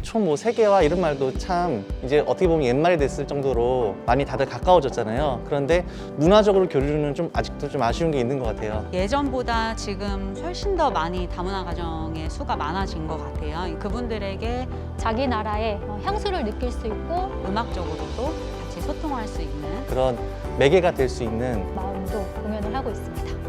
유초 뭐 세계화 이런 말도 참 이제 어떻게 보면 옛말이 됐을 정도로 많이 다들 가까워졌잖아요. 그런데 문화적으로 교류는 좀 아직도 좀 아쉬운 게 있는 것 같아요. 예전보다 지금 훨씬 더 많이 다문화 가정의 수가 많아진 것 같아요. 그분들에게 자기 나라의 어, 향수를 느낄 수 있고 음악적으로도 같이 소통할 수 있는 그런 매개가 될 수 있는 마음으로 공연을 하고 있습니다.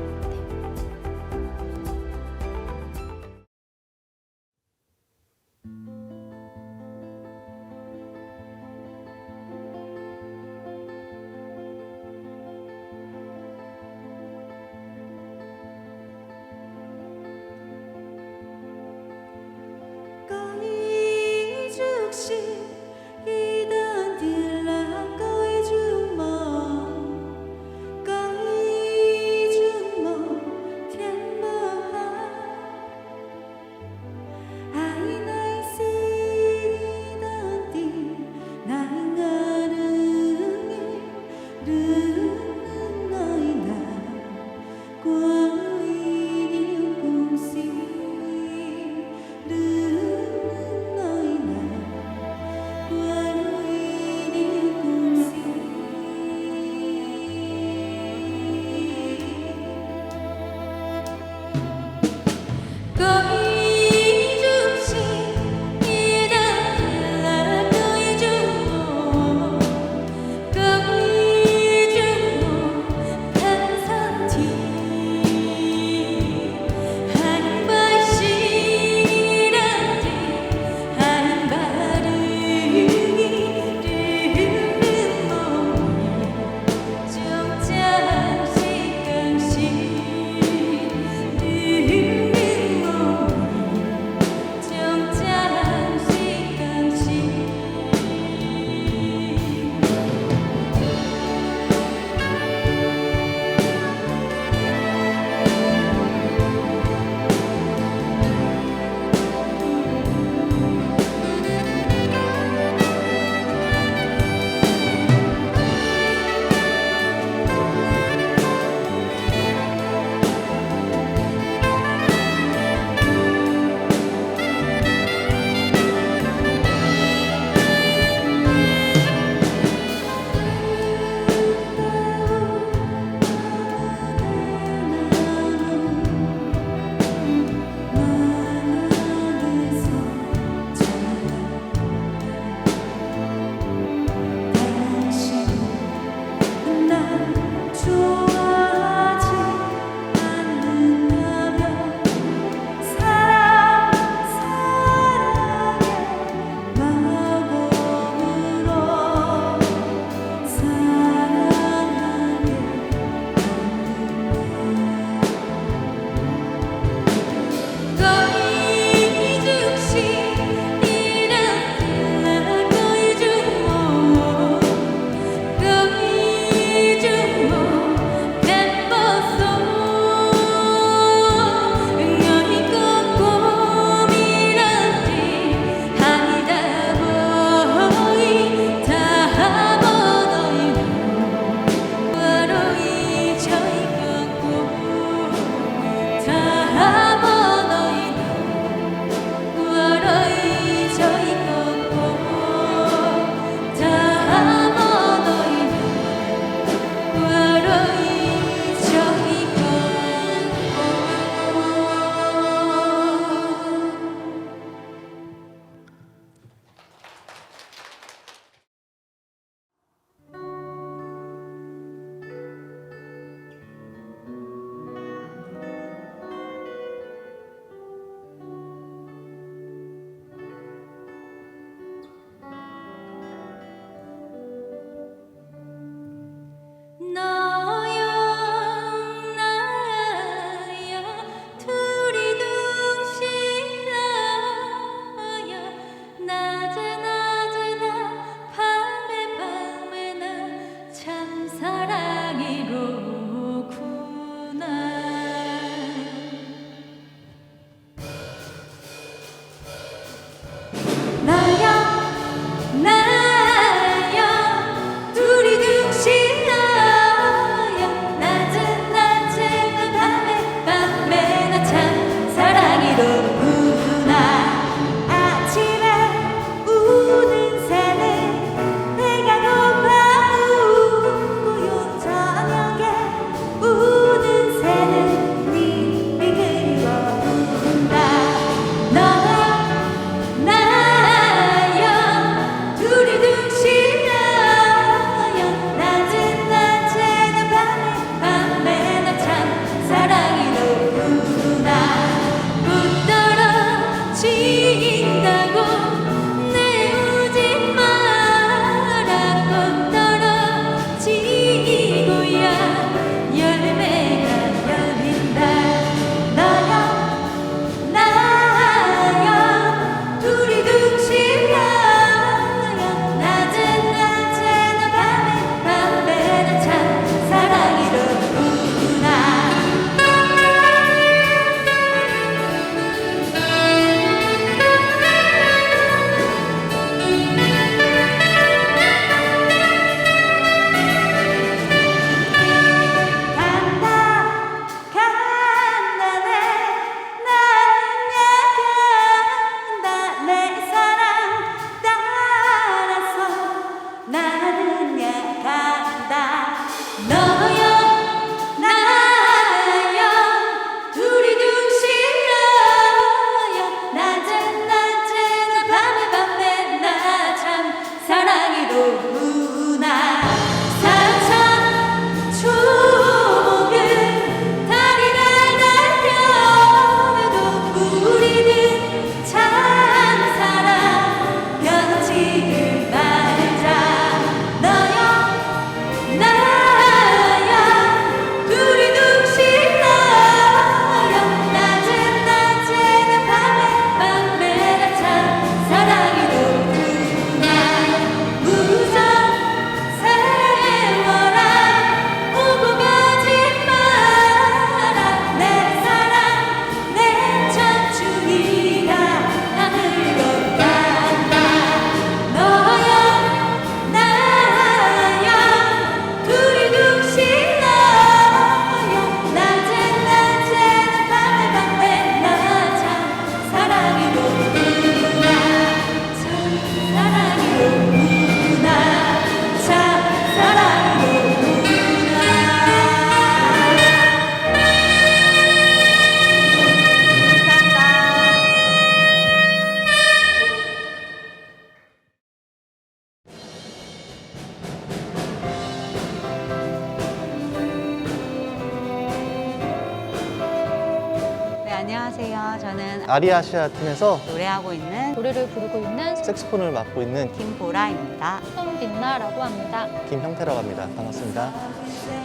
아리아시아 팀에서 노래하고 있는 노래를 부르고 있는 색소폰을 맡고 있는 김보라입니다. 손빛나라고 합니다. 김형태라고 합니다. 반갑습니다.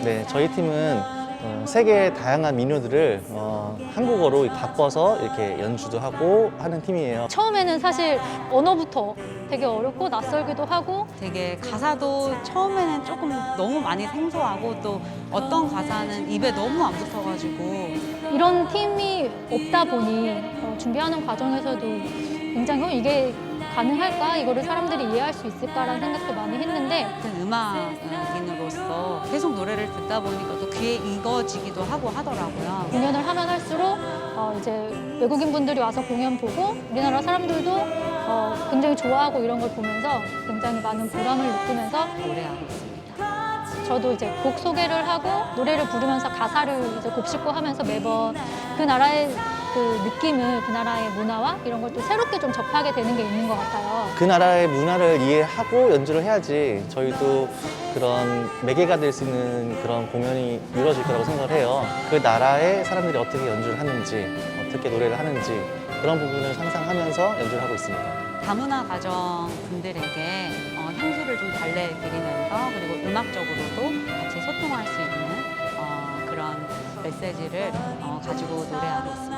네, 저희 팀은 어, 세계의 다양한 민요들을 어, 한국어로 바꿔서 이렇게 연주도 하고 하는 팀이에요. 처음에는 사실 언어부터 되게 어렵고 낯설기도 하고 되게 가사도 처음에는 조금 너무 많이 생소하고 또 어떤 가사는 입에 너무 안 붙어가지고 이런 팀이 없다 보니 어, 준비하는 과정에서도 굉장히 어, 이게 가능할까? 이거를 사람들이 이해할 수 있을까라는 생각도 많이 했는데 같은 음악인으로서 계속 노래를 듣다 보니까 또 귀에 익어지기도 하고 하더라고요. 공연을 하면 할수록 어, 이제 외국인 분들이 와서 공연 보고 우리나라 사람들도 어, 굉장히 좋아하고 이런 걸 보면서 굉장히 많은 보람을 느끼면서 노래하고 있습니다. 저도 이제 곡 소개를 하고 노래를 부르면서 가사를 이제 곱씹고 하면서 매번 그 나라의 그 느낌을 그 나라의 문화와 이런 걸 또 새롭게 좀 접하게 되는 게 있는 것 같아요. 그 나라의 문화를 이해하고 연주를 해야지 저희도 그런 매개가 될 수 있는 그런 공연이 이루어질 거라고 생각을 해요. 그 나라의 사람들이 어떻게 연주를 하는지, 어떻게 노래를 하는지 그런 부분을 상상하면서 연주를 하고 있습니다. 다문화 가정 분들에게 어, 향수를 좀 달래드리면서 그리고 음악적으로도 같이 소통할 수 있는 어, 그런 메시지를 어, 가지고 노래하고 있습니다.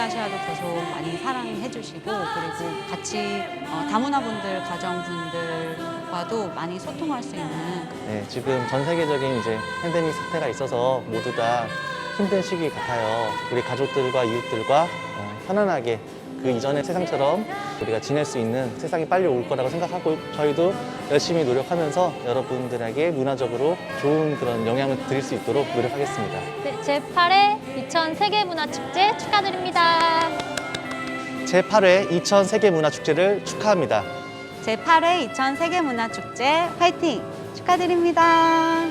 리아시아도 계속 많이 사랑해 주시고 그리고 같이 어, 다문화 분들, 가정분들과도 많이 소통할 수 있는 네, 지금 전 세계적인 이제 팬데믹 사태가 있어서 모두 다 힘든 시기 같아요. 우리 가족들과 이웃들과 어, 편안하게 그 이전의 세상처럼 우리가 지낼 수 있는 세상이 빨리 올 거라고 생각하고 저희도 열심히 노력하면서 여러분들에게 문화적으로 좋은 그런 영향을 드릴 수 있도록 노력하겠습니다. 네, 제8회 2000 세계문화축제 축하드립니다. 제8회 2000 세계문화축제를 축하합니다. 제8회 2000 세계문화축제 화이팅! 축하드립니다.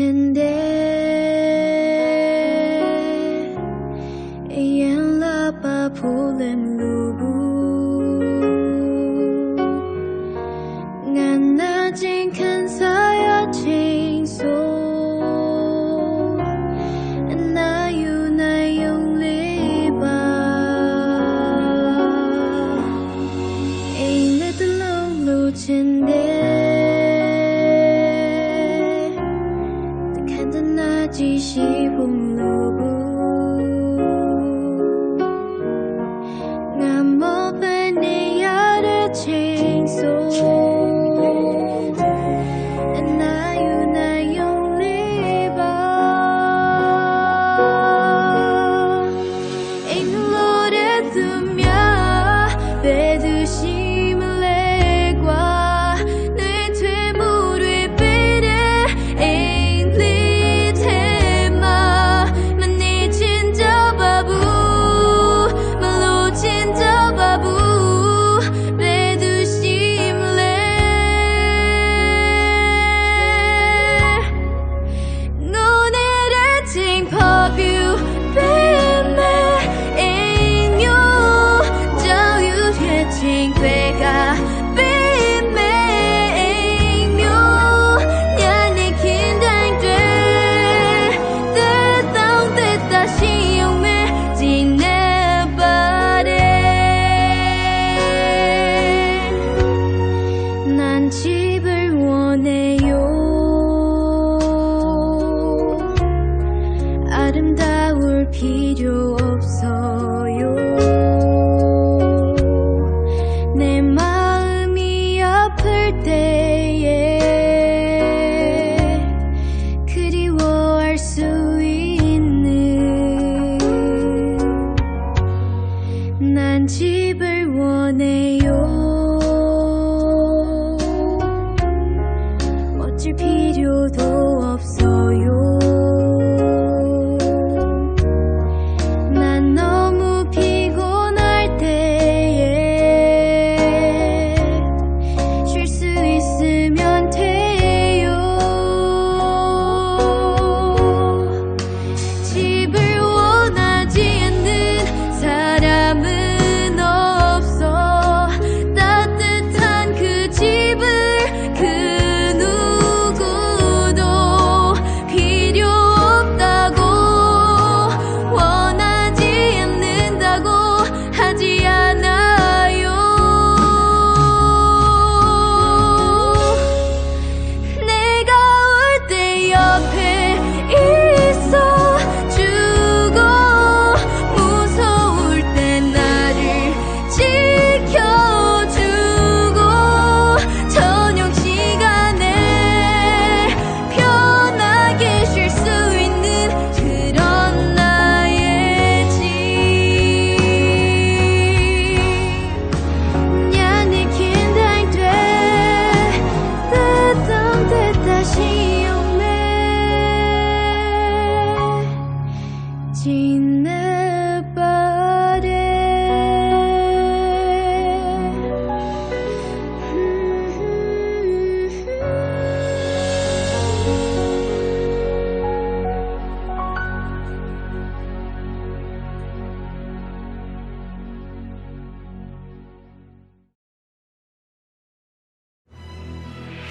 imagine 气息不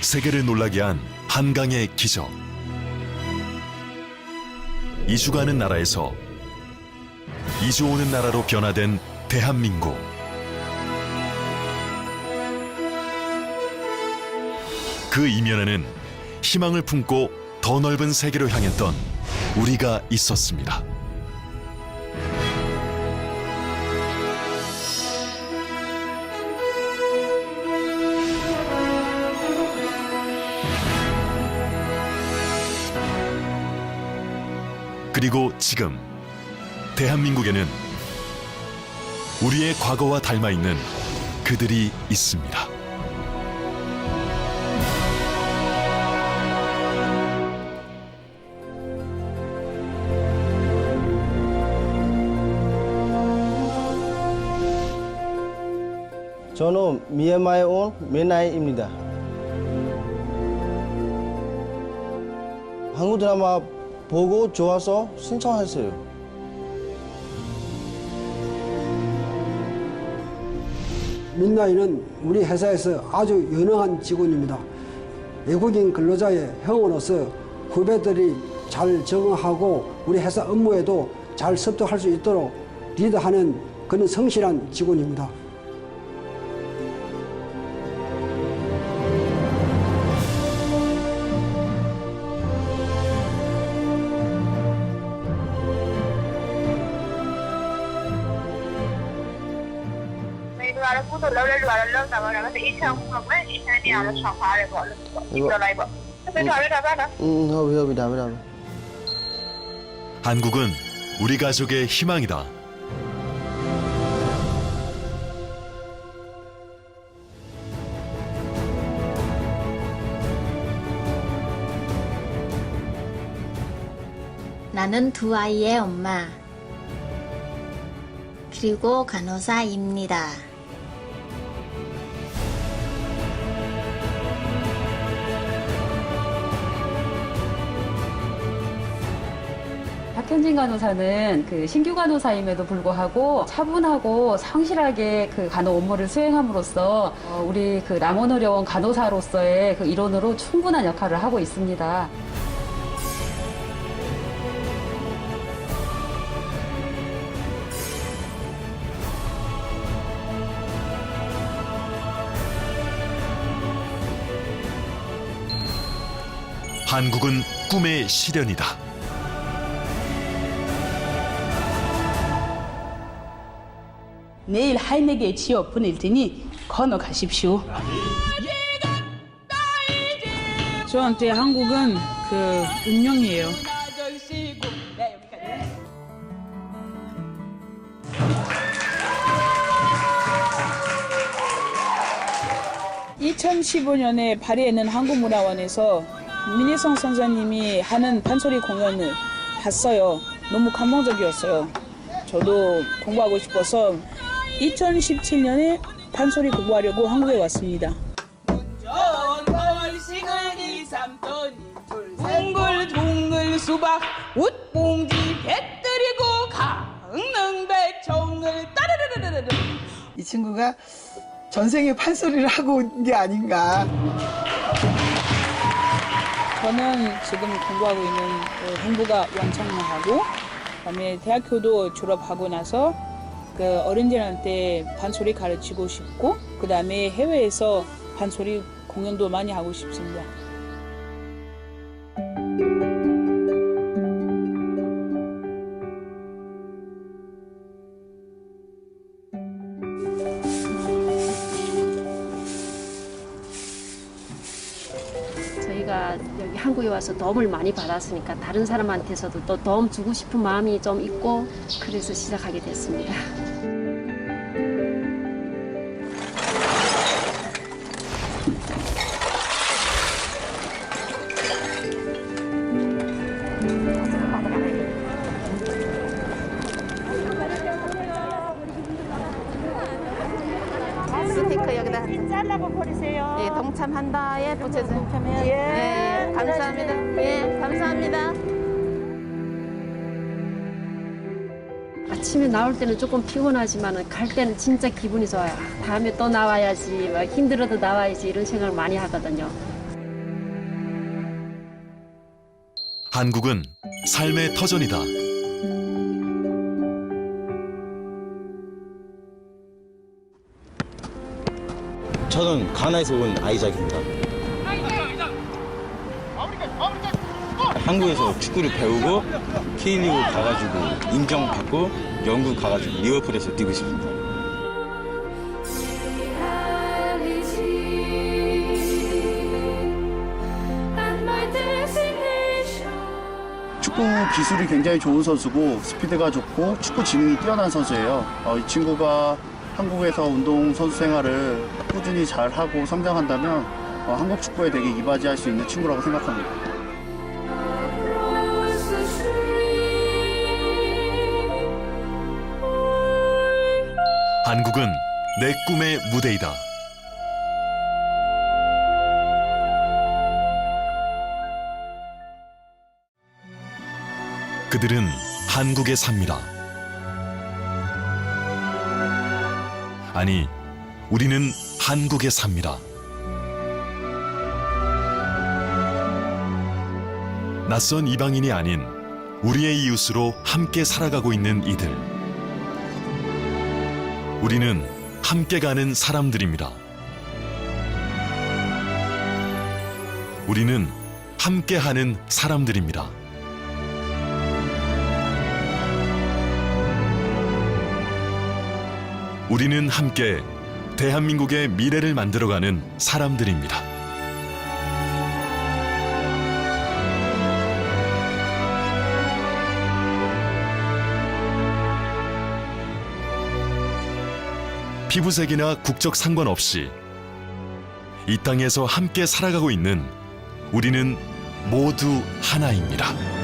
세계를 놀라게 한 한강의 기적. 이주가는 나라에서 이주 오는 나라로 변화된 대한민국. 그 이면에는 희망을 품고 더 넓은 세계로 향했던 우리가 있었습니다. 그리고 지금 대한민국에는 우리의 과거와 닮아 있는 그들이 있습니다. 저는 미얀마에 온 메나이입니다. 한국 드라마 보고 좋아서 신청했어요. 민나이는 우리 회사에서 아주 유능한 직원입니다. 외국인 근로자의 형으로서 후배들이 잘 적응하고 우리 회사 업무에도 잘 습득할 수 있도록 리드하는 그런 성실한 직원입니다. ။ ဒီကတော့ကုသိုလ်လုပ်လဲလူကတော့လောက်တာပါတော့ဒီအချောင်းမှာပဲအချမ်းနေရတော့ချောင်းပါတယ်ပေါ့လို့ပြောလိုက်ပေါ့။ဒါပေမဲ့ဒါပဲနော် 음, 허비 허비 다음에 다음에. 한국은 우리 가족의 희망이다. 나는 두 아이의 엄마. 그리고 간호사입니다. 박현진 간호사는 그 신규 간호사임에도 불구하고 차분하고 성실하게 그 간호 업무를 수행함으로써 어, 우리 그 남원의료원 간호사로서의 그 일원으로 충분한 역할을 하고 있습니다. 한국은 꿈의 실현이다. 내일 하인에게 지어 보낼 테니 건너가십시오. 저한테 한국은 그 운명이에요. (2015년에) 파리에는 한국문화원에서 민희성 선생님이 하는 판소리 공연을 봤어요 너무 감동적이었어요 저도 공부하고 싶어서 2017년에 판소리 공부하려고 한국에 왔습니다. 둥글 둥글 수박 웃봉지 배뜨리고 강릉배총을 따르르르르르 이 친구가 전생에 판소리를 하고 온 게 아닌가. 저는 지금 공부하고 있는 그 행부가 원창하고 그다음에 대학교도 졸업하고 나서 그 어린이들한테 반소리 가르치고 싶고 그 다음에 해외에서 반소리 공연도 많이 하고 싶습니다. 와서 도움을 많이 받았으니까 다른 사람한테서도 또 도움 주고 싶은 마음이 좀 있고 그래서 시작하게 됐습니다. 스티커 여기다 잘라고 버리세요. 예, 동참한다에 붙여주세요. 예, 감사합니다. 예, 감사합니다. 아침에 나올 때는 조금 피곤하지만 갈 때는 진짜 기분이 좋아요. 아, 다음에 또 나와야지, 막 힘들어도 나와야지 이런 생각을 많이 하거든요. 한국은 삶의 터전이다. 저는 가나에서 온 아이작입니다. 한국에서 축구를 배우고 K리그 가가지고 인정받고 영국 가가지고 리버풀에서 뛰고 싶습니다. 축구 기술이 굉장히 좋은 선수고 스피드가 좋고 축구 지능이 뛰어난 선수예요. 어, 이 친구가 한국에서 운동 선수 생활을 꾸준히 잘 하고 성장한다면 어, 한국 축구에 되게 이바지할 수 있는 친구라고 생각합니다. 한국은 내 꿈의 무대이다. 그들은 한국에 삽니다. 아니, 우리는 한국에 삽니다. 낯선 이방인이 아닌 우리의 이웃으로 함께 살아가고 있는 이들. 우리는 함께 가는 사람들입니다. 우리는 함께 하는 사람들입니다. 우리는 함께 대한민국의 미래를 만들어가는 사람들입니다. 피부색이나 국적 상관없이 이 땅에서 함께 살아가고 있는 우리는 모두 하나입니다.